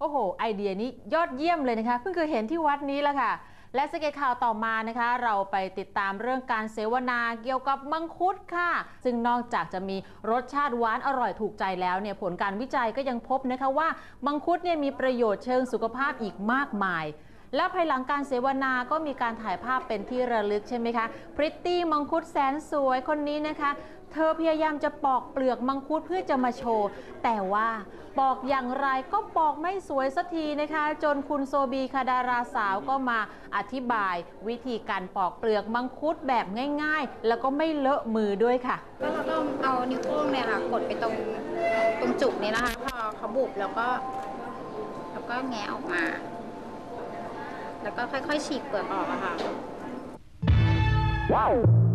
โอ้โห ไอเดียนี้ยอดเยี่ยมเลยนะคะ เพิ่งเคยเห็นที่วัดนี้แหละค่ะ และสเก็ตข่าวต่อมานะคะ เราไปติดตามเรื่องการเสวนาเกี่ยวกับมังคุดค่ะ ซึ่งนอกจากจะมีรสชาติหวานอร่อยถูกใจแล้วเนี่ยผลการวิจัยก็ยังพบนะคะว่ามังคุดเนี่ยมีประโยชน์เชิงสุขภาพอีกมากมาย และภายหลังการเสวนาก็มีการถ่ายภาพเป็นที่ระลึกใช่ไหมคะพริตตี้มังคุดแสนสวยคนนี้นะคะ เธอพยายามจะปอกเปลือกมังคุดเพื่อจะมาโชว์ แต่ว่าปอกอย่างไรก็ปอกไม่สวยสักทีนะคะ จนคุณโซบีคาดาราสาวก็มาอธิบาย วิธีการปอกเปลือกมังคุดแบบง่าย ๆ แล้วก็ไม่เลอะมือด้วยค่ะก็เราต้องเอานิ้วโป้งเนี่ยค่ะกดไปตรงตรงจุกนี้นะคะ พอเขาบุบแล้วก็แล้วก็แงะออกมา แล้วก็ค่อยๆฉีกเปลือกออกอะค่ะ Wow.